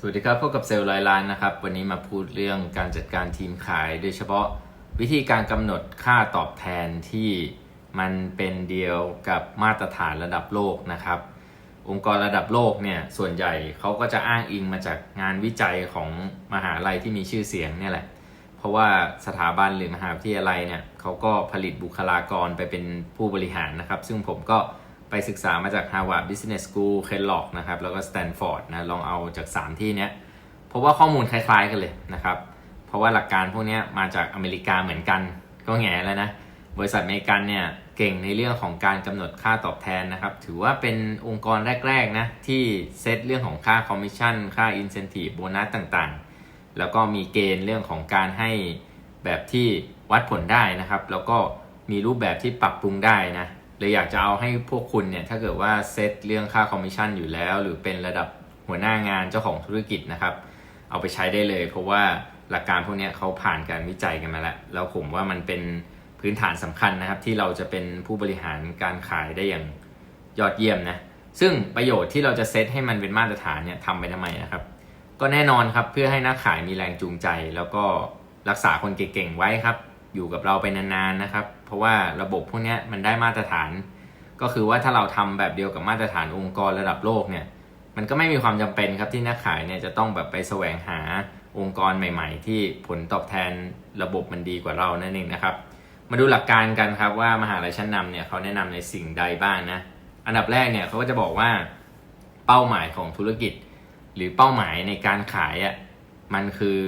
สวัสดีครับพบกับเซลล์ร้อยล้านนะครับ วันนี้มาพูดเรื่องการจัดการทีมขาย โดยเฉพาะวิธีการกำหนดค่าตอบแทนที่มันเป็นเดียวกับมาตรฐานระดับโลกนะครับ องค์กรระดับโลกเนี่ยส่วนใหญ่เขาก็จะอ้างอิงมาจากงานวิจัยของมหาลัยที่มีชื่อเสียงเนี่ยแหละ เพราะว่าสถาบันหรือมหาวิทยาลัยเนี่ยเขาก็ผลิตบุคลากรไปเป็นผู้บริหารนะครับ ซึ่งผมก็ ไปศึกษามาจาก Harvard Business School Kellogg นะครับ แล้วก็ Stanford นะ ลองเอาจาก 3 ที่เนี้ยพบว่าข้อมูลคล้ายๆกันเลยนะครับ เพราะว่าหลักการพวกเนี้ยมาจากอเมริกาเหมือนกัน ก็แง่แล้วนะ บริษัทอเมริกันเนี่ยเก่งในเรื่องของการกำหนดค่าตอบแทนนะครับ ถือว่าเป็นองค์กรแรกๆนะที่เซตเรื่องของค่าคอมมิชชั่น ค่าอินเซนティブโบนัสต่างๆ แล้วก็มีเกณฑ์เรื่องของการให้แบบที่วัดผลได้นะครับ แล้วก็มีรูปแบบที่ปรับปรุงได้นะ เลยอยากจะเอาให้พวกคุณเนี่ยถ้าเกิดว่าเซตเรื่องค่าคอมมิชชั่นอยู่แล้ว หรือเป็นระดับหัวหน้างานเจ้าของธุรกิจนะครับ เอาไปใช้ได้เลย เพราะว่าหลักการพวกนี้เขาผ่านการวิจัยกันมาแล้วแล้วผมว่ามันเป็นพื้นฐานสำคัญนะครับ ที่เราจะเป็นผู้บริหารการขายได้อย่างยอดเยี่ยมนะซึ่งประโยชน์ที่เราจะเซตให้มันเป็นมาตรฐานเนี่ยทำไปทำไมนะครับ ก็แน่นอนครับเพื่อให้นักขายมีแรงจูงใจ แล้วก็รักษาคนเก่งๆไว้ครับ อยู่กับเราไปนานๆนะครับ เพราะว่าระบบพวกนี้มันได้มาตรฐาน ก็คือว่าถ้าเราทำแบบเดียวกับมาตรฐานองค์กรระดับโลกเนี่ย มันก็ไม่มีความจำเป็นครับที่นักขายเนี่ยจะต้องแบบไปแสวงหาองค์กรใหม่ ๆ ที่ผลตอบแทนระบบมันดีกว่าเรานั่นเองนะครับ มาดูหลักการกันครับว่ามหาลัยชั้นนำเนี่ยเขาแนะนำในสิ่งใดบ้างนะอันดับแรกเนี่ยเขาก็จะบอกว่าเป้าหมายของธุรกิจ หรือเป้าหมายในการขายอะ่ะมันคือ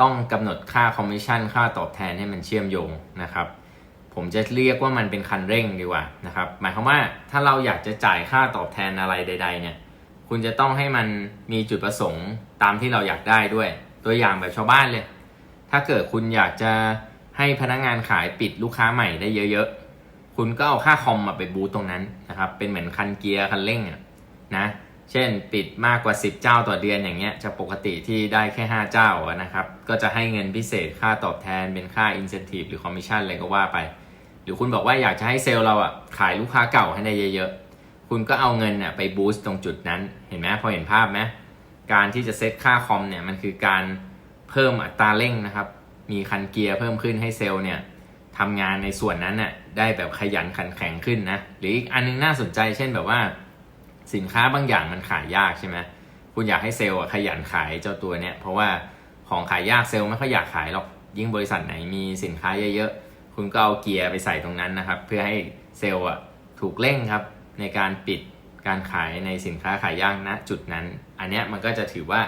ต้องกำหนดค่าคอมมิชชั่นค่าตอบแทนให้มันเชื่อมโยงนะครับ ผมจะเรียกว่ามันเป็นคันเร่งดีกว่านะครับหมายความว่าถ้าเราอยากจะจ่ายค่าตอบแทนอะไรใด ๆ เนี่ย คุณจะต้องให้มันมีจุดประสงค์ตามที่เราอยากได้ด้วย ตัวอย่างแบบชาวบ้านเลย ถ้าเกิดคุณอยากจะให้พนักงานขายปิดลูกค้าใหม่ได้เยอะๆ คุณก็เอาค่าคอมมาไปบูตตรงนั้นนะครับ เป็นเหมือนคันเกียร์คันเร่งนะ เช่นปิดมากกว่า 10 เจ้าต่อเดือนอย่างเงี้ย จะปกติที่ได้แค่ 5 เจ้านะครับ ก็จะให้เงินพิเศษค่าตอบแทนเป็นค่า incentive หรือ commission อะไรก็ว่าไป หรือคุณบอกว่าอยากจะให้เซลล์เราอะขายลูกค้าเก่าให้ได้เยอะๆ คุณก็เอาเงินน่ะไปบูสต์ตรงจุดนั้น เห็นไหมพอเห็นภาพไหมการที่จะเซตค่าคอมเนี่ยมันคือการเพิ่มอัตราเร่งนะครับ มีคันเกียร์เพิ่มขึ้นให้เซลล์เนี่ยทำงานในส่วนนั้นน่ะได้แบบขยันขันแข็งขึ้นนะ หรืออีกอันนึงน่าสนใจเช่นแบบว่า สินค้าบางอย่างมันขายยากใช่ไหมคุณอยากให้เซลล์อะขยันขายเจ้าตัวเนี่ยเพราะว่าของขายยากเซลล์ไม่ค่อยอยากขายหรอกยิ่งบริษัทไหนมีสินค้าเยอะๆ คุณก็เอาเกียร์ไปใส่ตรงนั้นนะครับ เพื่อให้เซลล์อะถูกเร่งครับ ในการปิดการขายในสินค้าขายย่ากณจุดนั้น อันเนี้ยมันก็จะถือว่า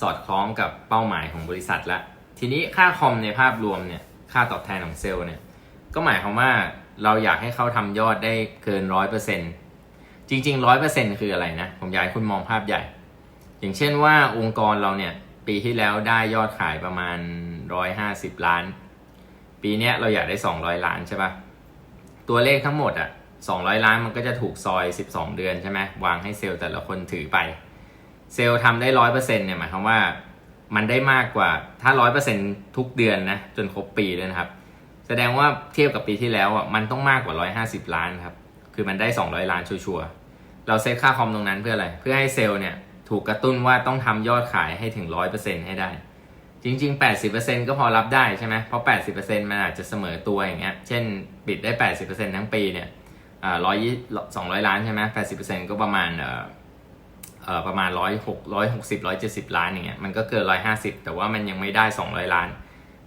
สอดคล้องกับเป้าหมายของบริษัทละ ทีนี้ค่าคอมในภาพรวมเนี่ยค่าตอบแทนของเซลล์เนี่ยก็หมายความว่าเราอยากให้เขาทำยอดได้เกินร้อยเปอร์เซ็นจริงๆร้อยเปอร์เซ็นคืออะไรนะ ผมอยากให้คุณมองภาพใหญ่ อย่างเช่นว่าองค์กรเราเนี่ยปีที่แล้วได้ยอดขายประมาณร้อยห้าสิบล้าน ปีนี้เราอยากได้สองร้อยล้านใช่ปะตัวเลขทั้งหมดอะสองร้อยล้านมันก็จะถูกซอยสิบสองเดือนใช่ไหมวางให้เซลล์แต่ละคนถือไป เซลล์ทำได้ร้อยเปอร์เซ็นเนี่ยหมายความว่ามันได้มากกว่าถ้าร้อยเปอร์เซ็นทุกเดือนนะจนครบปีเลยนะครับ แสดงว่าเทียบกับปีที่แล้วอะมันต้องมากกว่า150ล้านครับคือมันได้200ล้านชัวร์เราเซตค่าคอมตรงนั้นเพื่ออะไร เพื่อให้เซลล์เนี่ยถูกกระตุ้นว่าต้องทำยอดขายให้ถึง100%ให้ได้ จริง ๆ 80%ก็พอรับได้ใช่ไหมเพราะ 80%มันอาจจะเสมอตัวอย่างเงี้ย เช่นปิดได้ 80%ทั้งปีเนี่ยอ่าร้อยสองร้อยล้านใช่ไหม80%ก็ประมาณเอ่อเอ่อประมาณร้อยหกร้อยหกสิบร้อยเจ็ดสิบล้านอย่างเงี้ยมันก็เกินร้อยห้าสิบแต่ว่ามันยังไม่ได้สองร้อยล้าน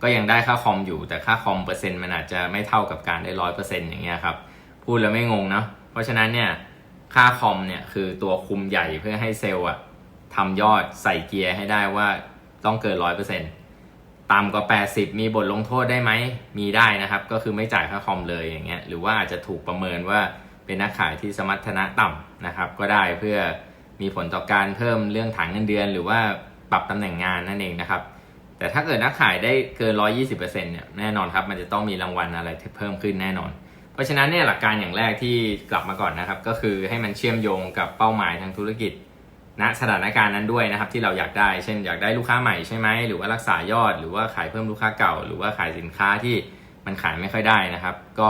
ก็ยังได้ค่าคอมอยู่แต่ค่าคอมเปอร์เซ็นต์มันอาจจะไม่เท่ากับการได้ร้อยเปอร์เซ็นต์อย่างเงี้ยครับพูดแล้วไม่งงเนาะเพราะฉะนั้นเนี่ยค่าคอมเนี่ยคือตัวคุมใหญ่เพื่อให้เซลล์อะทำยอดใส่เกียร์ให้ได้ว่า ต้องเกินร้อยเปอร์เซ็นต์ต่ำกว่า 80 มีบทลงโทษได้ไหม มีได้นะครับ ก็คือไม่จ่ายค่าคอมเลยอย่างเงี้ย หรือว่าอาจจะถูกประเมินว่าเป็นนักขายที่สมรรถนะต่ำนะครับ ก็ได้เพื่อมีผลต่อการเพิ่มเรื่องฐานเงินเดือน หรือว่าปรับตำแหน่งงานนั่นเองนะครับ แต่ถ้าเกิดนักขายได้เกิน 120%เนี่ยแน่นอนครับ มันจะต้องมีรางวัลอะไรเพิ่มขึ้นแน่นอน เพราะฉะนั้นเนี่ยหลักการอย่างแรกที่กลับมาก่อนนะครับ ก็คือให้มันเชื่อมโยงกับเป้าหมายทางธุรกิจ ณสถานการณ์นั้นด้วยนะครับที่เราอยากได้ เช่นอยากได้ลูกค้าใหม่ใช่ไหมหรือว่ารักษายอด หรือว่าขายเพิ่มลูกค้าเก่า หรือว่าขายสินค้าที่มันขายไม่ค่อยได้นะครับ ก็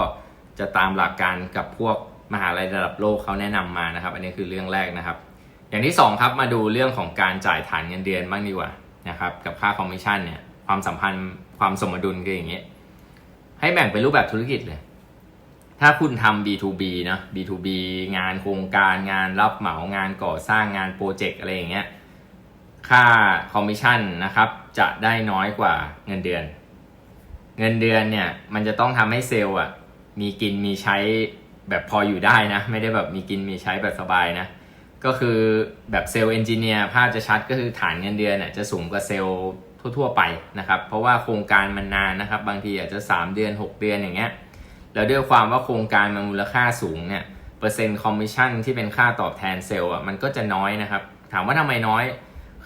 จะตามหลักการกับพวกมหาลัยระดับโลกเขาแนะนำมานะครับ อันนี้คือเรื่องแรกนะครับ อย่างที่สองครับมาดูเรื่องของการจ่ายฐานเงินเดือนบ้างดีกว่านะครับกับค่าคอมมิชชั่นเนี่ยความสัมพันธ์ความสมดุลคืออย่างนี้ให้แบ่งเป็นรูปแบบธุรกิจเลย ถ้าคุณทำ B2B นะ B2B งานโครงการงานรับเหมางานก่อสร้างงานโปรเจกต์อะไรอย่างเงี้ย ค่าคอมมิชชั่นนะครับ จะได้น้อยกว่าเงินเดือน เงินเดือนเนี่ยมันจะต้องทำให้เซลล์อะมีกินมีใช้แบบพออยู่ได้นะ ไม่ได้แบบมีกินมีใช้แบบสบายนะ ก็คือแบบเซลล์เอนจิเนียร์ภาพจะชัดก็คือฐานเงินเดือนน่ะจะสูงกว่าเซลล์ทั่วๆไปนะครับ เพราะว่าโครงการมันนานนะครับ บางทีอาจจะ 3 เดือน 6 เดือนอย่างเงี้ย แล้วด้วยความว่าโครงการมันมูลค่าสูงเนี่ยเปอร์เซ็นต์คอมมิชชั่นที่เป็นค่าตอบแทนเซลล์อะมันก็จะน้อยนะครับ ถามว่าทำไมน้อย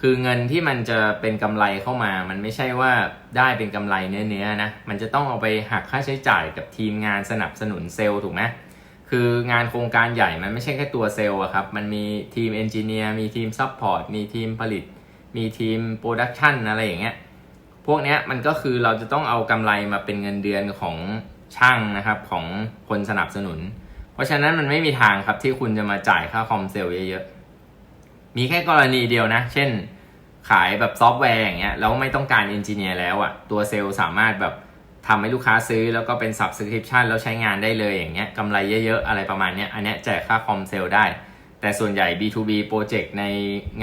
คือเงินที่มันจะเป็นกำไรเข้ามา มันไม่ใช่ว่าได้เป็นกำไรเนื้อๆนะมันจะต้องเอาไปหักค่าใช้จ่ายกับทีมงานสนับสนุนเซลล์ถูกไหมคืองานโครงการใหญ่มันไม่ใช่แค่ตัวเซลล์อะครับ มันมีทีมเอนจิเนียร์มีทีมซัพพอร์ตมีทีมผลิต มีทีมโปรดักชันอะไรอย่างเงี้ยพวกเนี้ยมันก็คือเราจะต้องเอากำไรมาเป็นเงินเดือนของ ช่างนะครับของคนสนับสนุน เพราะฉะนั้นมันไม่มีทางครับที่คุณจะมาจ่ายค่าคอมเซลล์เยอะๆ มีแค่กรณีเดียวนะ เช่น ขายแบบซอฟต์แวร์อย่างเงี้ยแล้วไม่ต้องการเอนจิเนียร์แล้วอะ่ะตัวเซลล์สามารถแบบทำให้ลูกค้าซื้อแล้วก็เป็น subscription แล้วใช้งานได้เลยอย่างเงี้ยกำไรเยอะๆ อะไรประมาณเนี้ยอันเนี้ยแจกค่าคอมเซลล์ได้ แต่ส่วนใหญ่ B2B โปรเจกต์ใน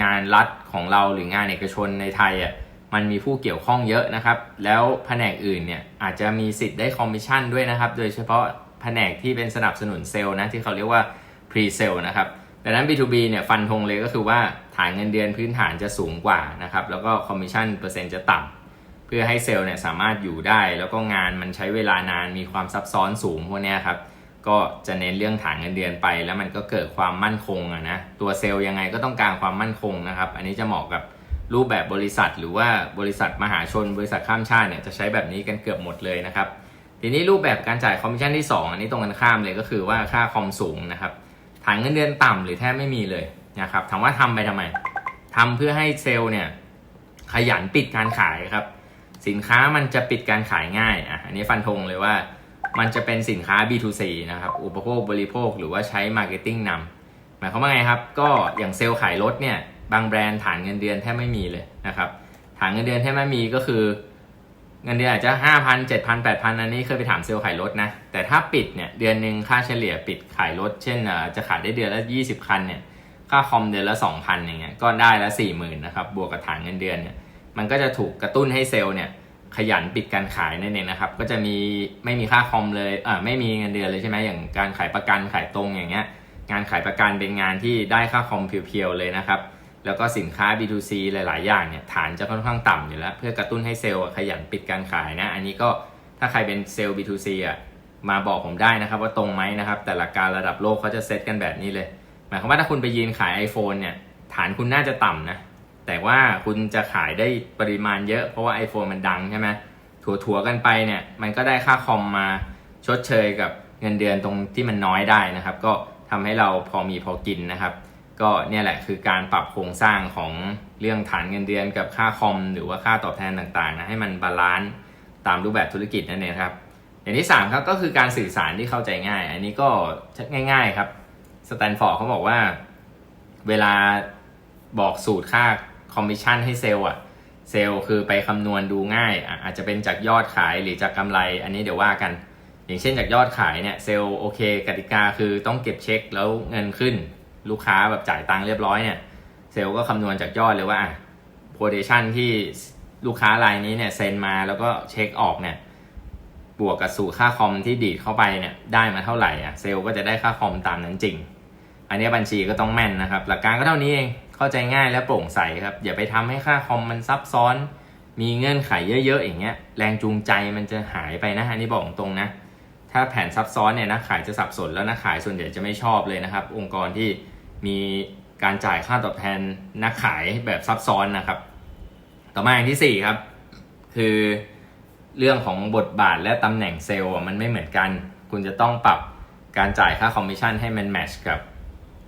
งานรัฐของเราหรืองานเอกชนในไทยอะ่ะ มันมีผู้เกี่ยวข้องเยอะนะครับ แล้วแผนกอื่นเนี่ยอาจจะมีสิทธิ์ได้คอมมิชชั่นด้วยนะครับ โดยเฉพาะแผนกที่เป็นสนับสนุนเซลล์นะที่เขาเรียกว่า pre sale นะครับดังนั้น B2B เนี่ยฟันธงเลยก็คือว่าฐานเงินเดือนพื้นฐานจะสูงกว่านะครับแล้วก็คอมมิชชั่นเปอร์เซ็นต์จะต่ำเพื่อให้เซลล์เนี่ยสามารถอยู่ได้ แล้วก็งานมันใช้เวลานานมีความซับซ้อนสูงพวกนี้ครับก็จะเน้นเรื่องฐานเงินเดือนไป แล้วมันก็เกิดความมั่นคงอะนะตัวเซลล์ยังไงก็ต้องการความมั่นคงนะครับ อันนี้จะเหมาะกับ รูปแบบบริษัท หรือว่าบริษัทมหาชน บริษัทข้ามชาติเนี่ยจะใช้แบบนี้กันเกือบหมดเลยนะครับ ทีนี้รูปแบบการจ่ายคอมมิชชั่นที่ 2 อันนี้ตรงกันข้ามเลยก็คือว่าค่าคอมสูงนะครับฐานเงินเดือนต่ำหรือแทบไม่มีเลยนะครับถามว่าทำไปทำไมทำเพื่อให้เซลล์เนี่ยขยันปิดการขายครับ สินค้ามันจะปิดการขายง่ายอะอันนี้ฟันธงเลยว่ามันจะเป็นสินค้า B2C นะครับ อุปโภคบริโภคหรือว่าใช้มาร์เก็ตติ้งนำหมายความว่าไงครับ ก็อย่างเซลล์ขายรถเนี่ย บางแบรนด์ฐานเงินเดือนแทบไม่มีเลยนะครับฐานเงินเดือนแทบไม่มีก็คือ เงินเดือนอาจจะห้าพันเจ็ดพันแปดพันอันนี้เคยไปถามเซลล์ขายรถนะ แต่ถ้าปิดเนี่ยเดือนหนึ่งค่าเฉลี่ยปิดขายรถ เช่นจะขายได้เดือนละยี่สิบคันเนี่ยค่าคอมเดือนละสองพันอย่างเงี้ยก็ได้ละสี่หมื่นนะครับบวกกับฐานเงินเดือนเนี่ยมันก็จะถูกกระตุ้นให้เซลล์เนี่ยขยันปิดการขายนั่นเองนะครับ ก็จะมีไม่มีค่าคอมเลยอ่าไม่มีเงินเดือนเลยใช่ไหมอย่างการขายประกันขายตรงอย่างเงี้ยงานขายประกันเป็นงานที่ได้ค่าคอมเพียวๆเลยนะครับ แล้วก็สินค้า B2C หลาย ๆ อย่างเนี่ยฐานจะค่อนข้างต่ำอยู่แล้ว เพื่อกระตุ้นให้เซลล์ขยันปิดการขายนะ อันนี้ก็ถ้าใครเป็นเซลล์ B2C อะมาบอกผมได้นะครับว่าตรงไหมนะครับ แต่ละการระดับโลกเขาจะเซตกันแบบนี้เลย หมายความว่าถ้าคุณไปยืนขาย iPhone เนี่ยฐานคุณน่าจะต่ำนะ แต่ว่าคุณจะขายได้ปริมาณเยอะเพราะว่า iPhone มันดังใช่ไหมถั่วๆกันไปเนี่ยมันก็ได้ค่าคอมมาชดเชยกับเงินเดือนตรงที่มันน้อยได้นะครับ ก็ทำให้เราพอมีพอกินนะครับ ก็เนี่ยแหละคือการปรับโครงสร้างของเรื่องฐานเงินเดือนกับค่าคอม หรือว่าค่าตอบแทนต่างๆนะให้มันบาลานซ์ตามรูปแบบธุรกิจนั่นเองครับ อย่างที่3ครับก็คือการสื่อสารที่เข้าใจง่าย อันนี้ก็ง่าย ๆครับสแตนฟอร์ดเขาบอกว่า เวลาบอกสูตรค่าคอมมิชชั่นให้เซลล์อะเซลล์คือไปคำนวณดูง่าย อาจจะเป็นจากยอดขายหรือจากกำไร อันนี้เดี๋ยวว่ากัน อย่างเช่นจากยอดขายเนี่ยเซลล์โอเคกติกาคือต้องเก็บเช็คแล้วเงินขึ้น ลูกค้าแบบจ่ายตังค์เรียบร้อยเนี่ยเซลล์ก็คำนวณจากยอดเลยว่าโพเดชันที่ลูกค้ารายนี้เนี่ยเซ็นมาแล้วก็เช็คออกเนี่ยบวกกับสู่ค่าคอมที่ดีดเข้าไปเนี่ยได้มาเท่าไหร่อะเซลล์ก็จะได้ค่าคอมตามนั้นจริง อันนี้บัญชีก็ต้องแม่นนะครับ หลักการก็เท่านี้เองเข้าใจง่ายและโปร่งใสครับ อย่าไปทำให้ค่าคอมมันซับซ้อน มีเงื่อนไขเยอะๆอย่างเงี้ยแรงจูงใจมันจะหายไปนะอันนี้บอกตรงนะ ถ้าแผนซับซ้อนเนี่ยนักขายจะสับสนแล้วนักขายส่วนใหญ่จะไม่ชอบเลยนะครับ องค์กรที่มีการจ่ายค่าตอบแทนนักขายแบบซับซ้อนนะครับ ต่อมาอย่างที่4ครับคือเรื่องของบทบาทและตำแหน่งเซลล์มันไม่เหมือนกัน คุณจะต้องปรับการจ่ายค่าคอมมิชชั่นให้มันแมชกับ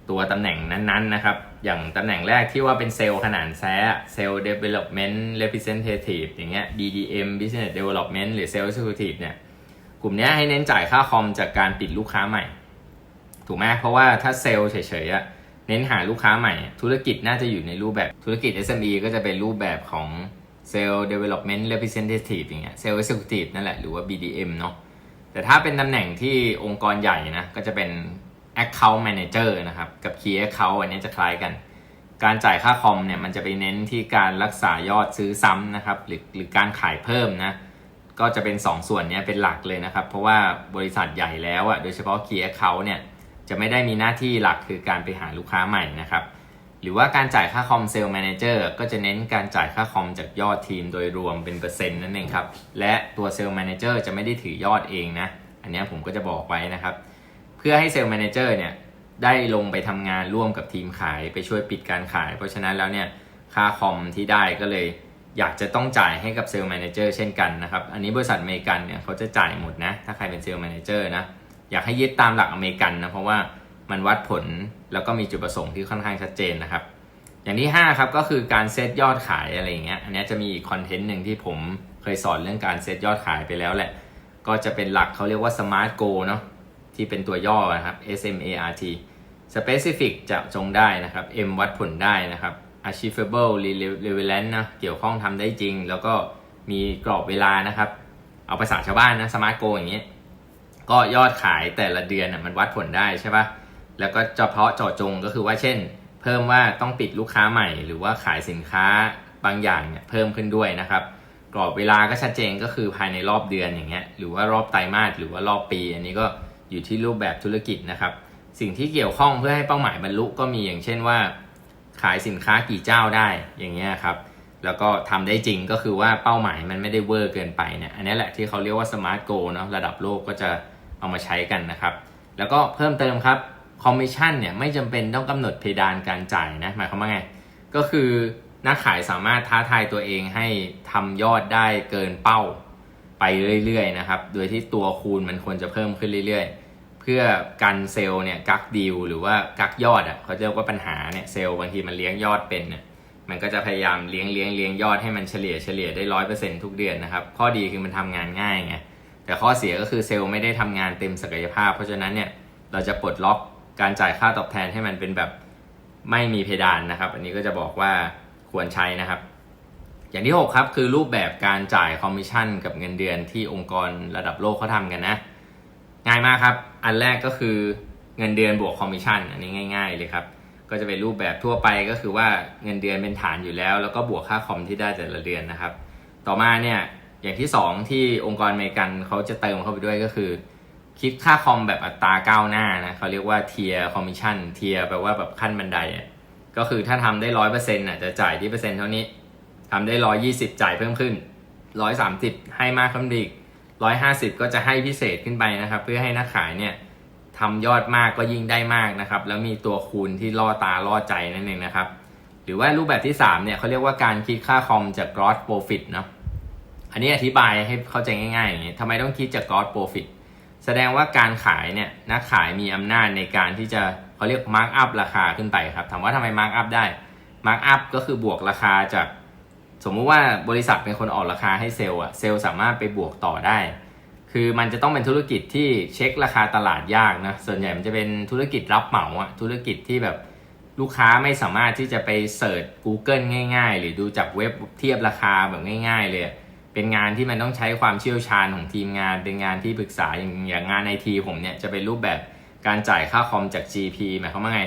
ตัวตำแหน่งนั้นๆนะครับ อย่างตำแหน่งแรกที่ว่าเป็นเซลล์ขนาดแท้เซลล์ development representative อย่างเงี้ย BDM business development หรือ sales executive เนี่ย กลุ่มนี้ให้เน้นจ่ายค่าคอมจากการปิดลูกค้าใหม่ ถูกไหมเพราะว่าถ้าเซลล์เฉยๆเน้นหาลูกค้าใหม่ ธุรกิจน่าจะอยู่ในรูปแบบธุรกิจ SME ก็จะเป็นรูปแบบของ Sales Development Representative อย่างเงี้ย Sales Executive นั่นแหละหรือว่า BDM เนาะแต่ถ้าเป็นตำแหน่งที่องค์กรใหญ่นะก็จะเป็น Account Manager นะครับกับ Key Account อันนี้จะคล้ายกัน การจ่ายค่าคอมเนี่ยมันจะไปเน้นที่การรักษายอดซื้อซ้ำนะครับหรือหรือการขายเพิ่มนะ ก็จะเป็น 2 ส่วนนี้เป็นหลักเลยนะครับ เพราะว่าบริษัทใหญ่แล้วอะโดยเฉพาะ Key Account เนี่ยจะไม่ได้มีหน้าที่หลักคือการไปหาลูกค้าใหม่นะครับ หรือว่าการจ่ายค่าคอมเซลล์แมเนเจอร์ก็จะเน้นการจ่ายค่าคอมจากยอดทีมโดยรวมเป็นเปอร์เซ็นต์นั่นเองครับ และตัวเซลล์แมเนเจอร์จะไม่ได้ถือยอดเองนะ อันนี้ผมก็จะบอกไว้นะครับ เพื่อให้เซลล์แมเนเจอร์เนี่ยได้ลงไปทำงานร่วมกับทีมขายไปช่วยปิดการขาย เพราะฉะนั้นแล้วเนี่ยค่าคอมที่ได้ก็เลย อยากจะต้องจ่ายให้กับเซลล์แมเนเจอร์เช่นกันนะครับ อันนี้บริษัทอเมริกันเนี่ยเขาจะจ่ายหมดนะ ถ้าใครเป็นเซลล์แมเนเจอร์นะ อยากให้ยึดตามหลักอเมริกันนะ เพราะว่ามันวัดผลแล้วก็มีจุดประสงค์ที่ค่อนข้างชัดเจนนะครับ อย่างที่ 5 ครับก็คือการเซตยอดขายอะไรอย่างเงี้ย อันนี้จะมีอีกคอนเทนต์หนึ่งที่ผมเคยสอนเรื่องการเซตยอดขายไปแล้วแหละ ก็จะเป็นหลักเขาเรียกว่า Smart Goal เนาะ ที่เป็นตัวย่อนะครับ S M A R T Specific จะจงได้นะครับ M วัดผลได้นะครับ Achievable Relevant นะเกี่ยวข้องทำได้จริง แล้วก็มีกรอบเวลานะครับ เอาภาษาชาวบ้านนะ Smart Goal อย่างนี้ยก็ยอดขายแต่ละเดือนน่ะมันวัดผลได้ใช่ป่ะแล้วก็เฉพาะเจาะจงก็คือว่าเช่น เพิ่มว่าต้องปิดลูกค้าใหม่ หรือว่าขายสินค้าบางอย่างเนี่ยเพิ่มขึ้นด้วยนะครับ กรอบเวลาก็ชัดเจนก็คือภายในรอบเดือนอย่างเงี้ยหรือว่ารอบไตรมาสหรือว่ารอบปี อันนี้ก็อยู่ที่รูปแบบธุรกิจนะครับ สิ่งที่เกี่ยวข้องเพื่อให้เป้าหมายบรรลุก็มีอย่างเช่นว่า ขายสินค้ากี่เจ้าได้อย่างเงี้ยครับ แล้วก็ทำได้จริงก็คือว่าเป้าหมายมันไม่ได้เวอร์เกินไปเนี่ยอันนี้แหละที่เขาเรียกว่า smart goal เนาะระดับโลกก็จะเอามาใช้กันนะครับ แล้วก็เพิ่มเติมครับคอมมิชชั่นเนี่ยไม่จำเป็นต้องกำหนดเพดานการจ่ายนะหมายความว่าไง ก็คือนักขายสามารถท้าทายตัวเองให้ทำยอดได้เกินเป้าไปเรื่อยๆนะครับ โดยที่ตัวคูณมันควรจะเพิ่มขึ้นเรื่อยๆ พื่อกันเซลล์เนี่ยกักดีลหรือว่ากักยอดอะเขาเรียกว่าปัญหาเนี่ยเซลล์บางทีมันเลี้ยงยอดเป็นเนี่ยมันก็จะพยายามเลี้ยงเลี้ยงเลี้ยงยอดให้มันเฉลี่ยเฉลี่ยได้ร้อยเปอร์เซ็นทุกเดือนนะครับ ข้อดีคือมันทำงานง่ายไงแต่ข้อเสียก็คือเซลล์ไม่ได้ทำงานเต็มศักยภาพ เพราะฉะนั้นเนี่ยเราจะปลดล็อกการจ่ายค่าตอบแทนให้มันเป็นแบบไม่มีเพดานนะครับ อันนี้ก็จะบอกว่าควรใช้นะครับ อย่างที่ 6 ครับคือรูปแบบการจ่ายคอมมิชชั่นกับเงินเดือนที่องค์กรระดับโลกเขาทำกันนะ ง่ายมากครับ อันแรกก็คือเงินเดือนบวกคอมมิชชั่นอันนี้ง่าย ๆ เลยครับ ก็จะเป็นรูปแบบทั่วไปก็คือว่าเงินเดือนเป็นฐานอยู่แล้ว แล้วก็บวกค่าคอมที่ได้แต่ละเดือนนะครับ ต่อมาเนี่ยอย่างที่ 2 ที่องค์กรอเมริกันเขาจะเติมเข้าไปด้วยก็คือ คิดค่าคอมแบบอัตราก้าวหน้านะเขาเรียกว่าเทียร์คอมมิชชั่นเทียร์แปลว่าแบบขั้นบันไดอะก็คือถ้าทำได้ร้อยเปอร์เซ็นต์อะจะจ่ายที่เปอร์เซ็นต์เท่านี้ทำได้ร้อยยี่สิบจ่ายเพิ่มขึ้นร้อยสามสิบให้มากขึ้นอีก ร้อยห้าสิบก็จะให้พิเศษขึ้นไปนะครับ เพื่อให้นักขายเนี่ยทำยอดมากก็ยิ่งได้มากนะครับ แล้วมีตัวคูณที่ล่อตาล่อใจนั่นเองนะครับ หรือว่ารูปแบบที่ 3 เนี่ยเขาเรียกว่าการคิดค่าคอมจาก gross profit เนาะอันนี้อธิบายให้เข้าใจง่ายๆอย่างนี้ทำไมต้องคิดจาก gross profit แสดงว่าการขายเนี่ยนักขายมีอำนาจในการที่จะเขาเรียกมาร์กอัพราคาขึ้นไปครับถามว่าทำไมมาร์กอัพได้มาร์กอัพก็คือบวกราคาจาก สมมุติว่าบริษัทเป็นคนออกราคาให้เซลล์อะเซลล์สามารถไปบวกต่อได้ คือมันจะต้องเป็นธุรกิจที่เช็คราคาตลาดยากนะส่วนใหญ่มันจะเป็นธุรกิจรับเหมาอะธุรกิจที่แบบลูกค้าไม่สามารถที่จะไปเสิร์ช Google ง่าย ๆ หรือดูจากเว็บเทียบราคาแบบง่าย ๆ เลยเป็นงานที่มันต้องใช้ความเชี่ยวชาญของทีมงาน เป็นงานที่ปรึกษาอย่างอย่างงานไอทีผมเนี่ยจะเป็นรูปแบบการจ่ายค่าคอมจาก GP หมายความว่าไง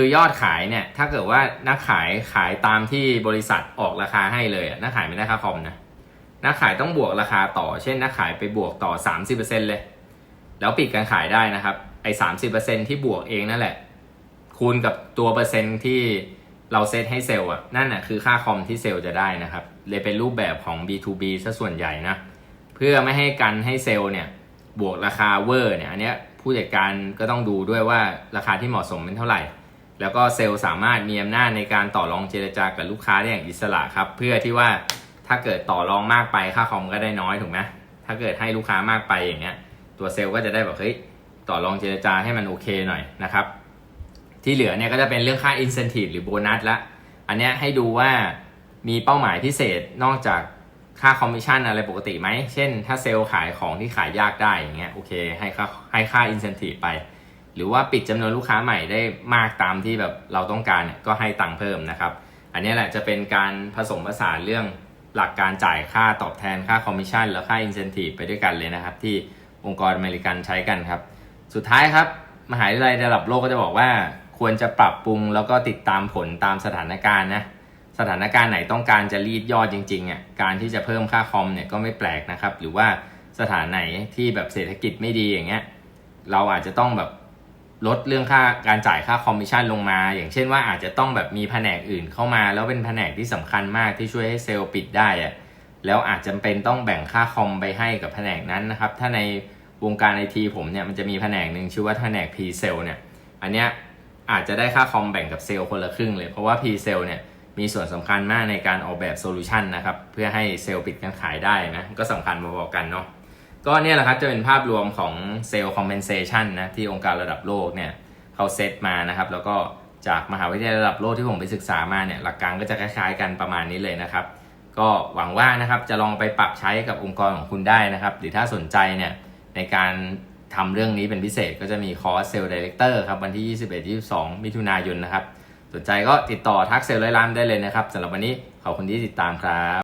คือยอดขายเนี่ย ถ้าเกิดว่านักขายขายตามที่บริษัทออกราคาให้เลยนักขายไม่ได้ค่าคอมนะนักขายต้องบวกราคาต่อ เช่นนักขายไปบวกต่อ 30%เลย แล้วปิดการขายได้นะครับ ไอ้30%ที่บวกเองนั่นแหละ คูณกับตัวเปอร์เซ็นต์ที่เราเซตให้เซลล์อะ นั่นน่ะคือค่าคอมที่เซลล์จะได้นะครับ เลยเป็นรูปแบบของ B2B ซะส่วนใหญ่นะ เพื่อไม่ให้กันให้เซลล์เนี่ย บวกราคาเวอร์เนี่ย อันเนี้ยผู้จัดการก็ต้องดูด้วยว่าราคาที่เหมาะสมเป็นเท่าไหร่ แล้วก็เซลล์สามารถมีอำนาจในการต่อรองเจรจากับลูกค้าได้อย่างอิสระครับ เพื่อที่ว่าถ้าเกิดต่อรองมากไปค่าคอมก็ได้น้อยถูกไหมถ้าเกิดให้ลูกค้ามากไปอย่างเงี้ย ตัวเซลล์ก็จะได้แบบเฮ้ยต่อรองเจรจาให้มันโอเคหน่อยนะครับ ที่เหลือเนี่ยก็จะเป็นเรื่องค่า incentive หรือโบนัสละอันเนี้ยให้ดูว่ามีเป้าหมายพิเศษนอกจากค่าคอมมิชชั่นอะไรปกติไหม เช่น ถ้าเซลล์ขายของที่ขายยากได้อย่างเงี้ยโอเคให้ค่าให้ค่า incentive ไป หรือว่าปิดจำนวนลูกค้าใหม่ได้มากตามที่แบบเราต้องการเนี่ยก็ให้ตังค์เพิ่มนะครับ อันนี้แหละจะเป็นการผสมผสานเรื่องหลักการจ่ายค่าตอบแทนค่าคอมมิชชั่นแล้วค่าอินเซนティブไปด้วยกันเลยนะครับ ที่องค์กรอเมริกันใช้กันครับ สุดท้ายครับ มหาวิทยาลัยระดับโลกก็จะบอกว่า ควรจะปรับปรุงแล้วก็ติดตามผลตามสถานการณ์นะ สถานการณ์ไหนต้องการจะรีดยอดจริงๆอ่ะการที่จะเพิ่มค่าคอมเนี่ยก็ไม่แปลกนะครับ หรือว่าสถานไหนที่แบบเศรษฐกิจไม่ดีอย่างเงี้ยเราอาจจะต้องแบบ ลดเรื่องค่าการจ่ายค่าคอมมิชชั่นลงมา อย่างเช่นว่าอาจจะต้องแบบมีแผนกอื่นเข้ามา แล้วเป็นแผนกที่สำคัญมากที่ช่วยให้เซลล์ปิดได้อะแล้วอาจจะเป็นต้องแบ่งค่าคอมไปให้กับแผนกนั้นนะครับ ถ้าในวงการไอทีผมเนี่ยมันจะมีแผนกหนึ่งชื่อว่าแผนก P Cell เนี่ย อันเนี้ยอาจจะได้ค่าคอมแบ่งกับเซลล์คนละครึ่งเลย เพราะว่า P Cell เนี่ยมีส่วนสำคัญมากในการออกแบบโซลูชันนะครับ เพื่อให้เซลล์ปิดการขายได้นะ ก็สำคัญพอๆกันเนาะ ก็เนี่ยแหละครับจะเป็นภาพรวมของเซลล์คอมเพนเซชันนะที่องค์การระดับโลกเนี่ยเขาเซตมานะครับแล้วก็จากมหาวิทยาลัยระดับโลกที่ผมไปศึกษามาเนี่ยหลักการก็จะคล้ายๆกันประมาณนี้เลยนะครับ ก็หวังว่านะครับจะลองไปปรับใช้กับองค์กรของคุณได้นะครับ หรือถ้าสนใจเนี่ยในการทำเรื่องนี้เป็นพิเศษก็จะมีคอร์สเซลล์ดีเลกเตอร์ครับวันที่ 21-22 มิถุนายนนะครับ สนใจก็ติดต่อทักเซลล์ร้อยล้านได้เลยนะครับสำหรับวันนี้ขอบคุณที่ติดตามครับ